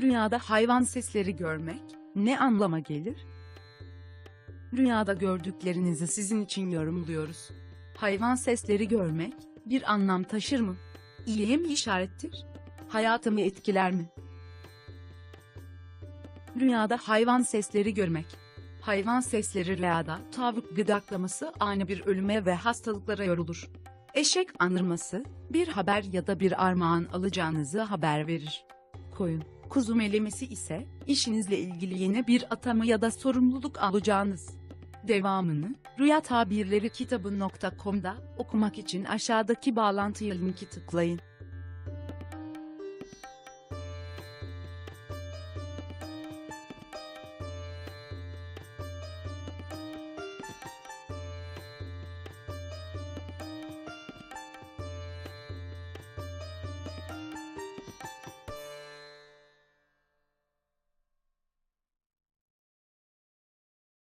Rüyada hayvan sesleri görmek ne anlama gelir? Rüyada gördüklerinizi sizin için yorumluyoruz. Hayvan sesleri görmek bir anlam taşır mı? İyiye mi işarettir? Hayatımı etkiler mi? Rüyada hayvan sesleri görmek. Hayvan sesleri rüyada tavuk gıdaklaması ani bir ölüme ve hastalıklara yorulur. Eşek anırması, bir haber ya da bir armağan alacağınızı haber verir. Koyun, kuzu melemesi ise, işinizle ilgili yeni bir atama ya da sorumluluk alacağınız. Devamını, Rüya Tabirleri kitabı.com'da okumak için aşağıdaki bağlantıya linki tıklayın.